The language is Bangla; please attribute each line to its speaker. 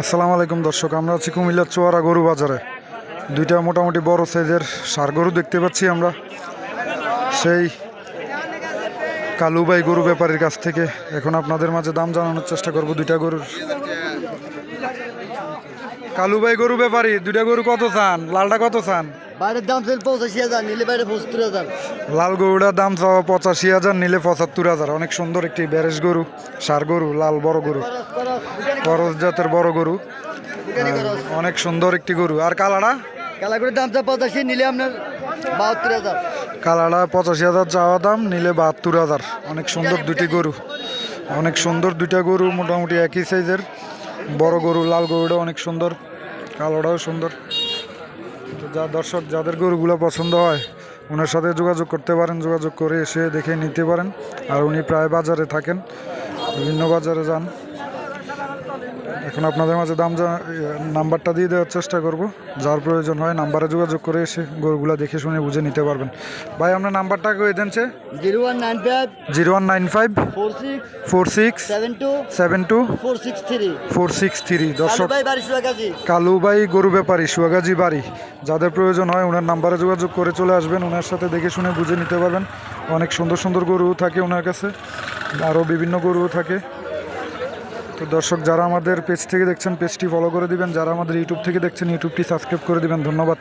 Speaker 1: আসসালামু আলাইকুম দর্শক, আমরা আছি কুমিল্লার চোয়ারা গরু বাজারে। দুইটা মোটামুটি বড় সাইজের সার গরু দেখতে পাচ্ছি আমরা। সেই কালুবাই গরু ব্যাপারীর কাছ থেকে এখন আপনাদের মাঝে দাম জানানোর চেষ্টা করব। দুইটা গরুর কালুবাই গরু ব্যাপারী দুইটা গরু কত চান? লালটা কত চান?
Speaker 2: বাইরের দাম ছিল পঁচাশি হাজার নিলে বাইরে পঁচাত্তর হাজার।
Speaker 1: লাল গরুটার দাম চাওয়া পঁচাশি হাজার নিলে পঁচাত্তর হাজার। অনেক সুন্দর একটি ব্যারেজ গরু সার গরু লাল বড় গরু। জাতের বড় গরু। অনেক সুন্দর একটি গরু। আর কালাড়া?
Speaker 2: কালাগুড়ির দাম পঁচাশি নিলে আপনার বাহাত্তর হাজার।
Speaker 1: কালাড়া পঁচাশি হাজার চাওয়া দাম নিলে বাহাত্তর হাজার। অনেক সুন্দর দুটি গরু। অনেক সুন্দর দুইটা গরু মোটামুটি একই সাইজের। বড় গরু, লাল গরুটা অনেক সুন্দর, কালোটাও সুন্দর। তো যা দর্শক, যাদের গরুগুলো পছন্দ হয়, ওনার সাথে যোগাযোগ করতে পারেন, যোগাযোগ করে এসে দেখে নিতে পারেন। আর উনি প্রায় বাজারে থাকেন, বিভিন্ন বাজারে যান। এখন আপনাদের মাঝে দাম নাম্বারটা দিয়ে দেওয়ার চেষ্টা করব। যার প্রয়োজন হয় নাম্বারে যোগাযোগ করে এসে গরুগুলা দেখে শুনে বুঝে নিতে পারবেন। ভাই আপনার নাম্বারটা কয়ে দেন সে
Speaker 2: zero one nine five
Speaker 1: zero one nine five
Speaker 2: four six
Speaker 1: four six
Speaker 2: seven two
Speaker 1: seven two
Speaker 2: four six three.
Speaker 1: Four six three. দর্শক
Speaker 2: ভাই
Speaker 1: কালুবাই গরু ব্যাপারী সুয়াগাজি বাড়ি। যাদের প্রয়োজন হয় ওনার নাম্বারে যোগাযোগ করে চলে আসবেন। ওনার সাথে দেখে শুনে বুঝে নিতে পারবেন। অনেক সুন্দর সুন্দর গরু থাকে ওনার কাছে। আরও বিভিন্ন গরুও থাকে। তো দর্শক, যারা আমাদের পেজ থেকে দেখছেন পেজটি ফলো করে দিবেন। যারা আমাদের ইউটিউব থেকে দেখছেন ইউটিউবটি সাবস্ক্রাইব করে দিবেন। ধন্যবাদ।